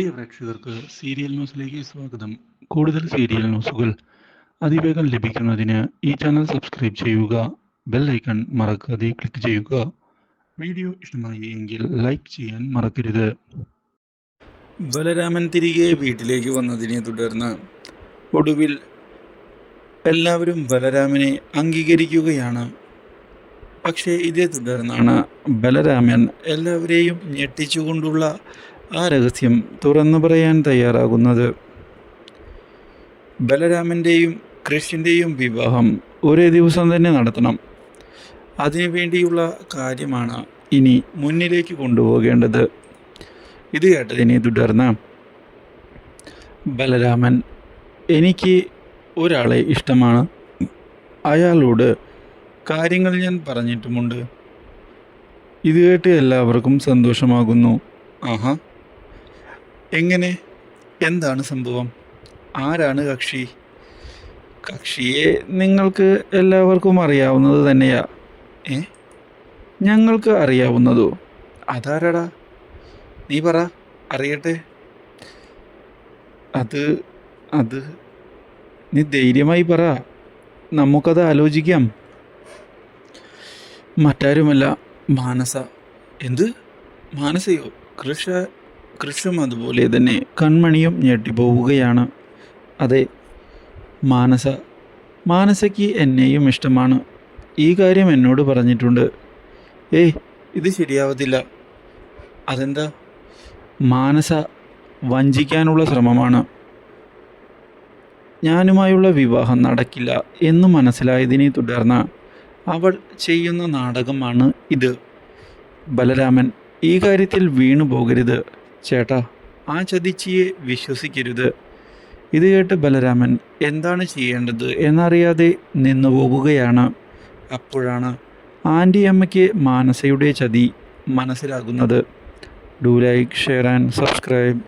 പ്രിയ പ്രേക്ഷകർക്ക് സീരിയൽ ന്യൂസിലേക്ക് സ്വാഗതം. കൂടുതൽ സീരിയൽ ന്യൂസുകൾ അതിവേഗം ലഭിക്കുന്നതിന് ഈ ചാനൽ സബ്സ്ക്രൈബ് ചെയ്യുക ബെൽ ഐക്കൺ മറക്കാതെ ക്ലിക്ക് ചെയ്യുക. വീഡിയോ ഇഷ്ടമായി എങ്കിൽ ലൈക്ക് ചെയ്യാൻ മറക്കരുത്. ബലരാമൻ തിരികെ വീട്ടിലേക്ക് വന്നതിനെ തുടർന്ന് ഒടുവിൽ എല്ലാവരും ബലരാമനെ അംഗീകരിക്കുകയാണ്. പക്ഷേ ഇതേ തുടർന്നാണ് ബലരാമൻ എല്ലാവരെയും ഞെട്ടിച്ചുകൊണ്ടുള്ള ആ രഹസ്യം തുറന്നു പറയാൻ തയ്യാറാകുന്നത്. ബലരാമന്റെയും കൃഷിന്റെയും വിവാഹം ഒരേ ദിവസം തന്നെ നടത്തണം. അതിനു വേണ്ടിയുള്ള കാര്യമാണ് ഇനി മുന്നിലേക്ക് കൊണ്ടുപോകേണ്ടത്. ഇത് കേട്ടതിനെ തുടർന്ന് ബലരാമൻ എനിക്ക് ഒരാളെ ഇഷ്ടമാണ്. അയാളോട് കാര്യങ്ങൾ ഞാൻ പറഞ്ഞിട്ടുമുണ്ട്. ഇത് കേട്ട് എല്ലാവർക്കും സന്തോഷമാകുന്നു. ആഹാ. എങ്ങനെ? എന്താണ് സംഭവം? ആരാണ് കക്ഷി? കക്ഷിയെ നിങ്ങൾക്ക് എല്ലാവർക്കും അറിയാവുന്നത് തന്നെയാ. ഏ? ഞങ്ങൾക്ക് അറിയാവുന്നതോ? അതാരടാ? നീ പറ അറിയട്ടെ. അത് അത് നീ ധൈര്യമായി പറ. നമുക്കത് ആലോചിക്കാം. മറ്റാരുമല്ല മാനസ. എന്ത്? മാനസയോ? കൃഷ കൃഷും അതുപോലെ തന്നെ കൺമണിയും ഞെട്ടിപ്പോവുകയാണ് അതെ മാനസ മാനസയ്ക്ക് എന്നെയും ഇഷ്ടമാണ്. ഈ കാര്യം എന്നോട് പറഞ്ഞിട്ടുണ്ട്. ഏയ് ഇത് ശരിയാവത്തില്ല. അതെന്താ? മാനസ വഞ്ചിക്കാനുള്ള ശ്രമമാണ്. ഞാനുമായുള്ള വിവാഹം നടക്കില്ല എന്ന് മനസ്സിലായതിനെ തുടർന്ന് അവൾ ചെയ്യുന്ന നാടകമാണ് ഇത്. ബലരാമൻ ഈ കാര്യത്തിൽ വീണു പോകരുത് ചേട്ടാ. ആ ചതിച്ചിയെ വിശ്വസിക്കരുത്. ഇത് കേട്ട് ബലരാമൻ എന്താണ് ചെയ്യേണ്ടത്? എന്നറിയാതെ നിന്നു പോകുകയാണ്. അപ്പോഴാണ് ആന്റി അമ്മയ്ക്ക് മാനസയുടെ ചതി മനസ്സിലാകുന്നത്. Do like share and subscribe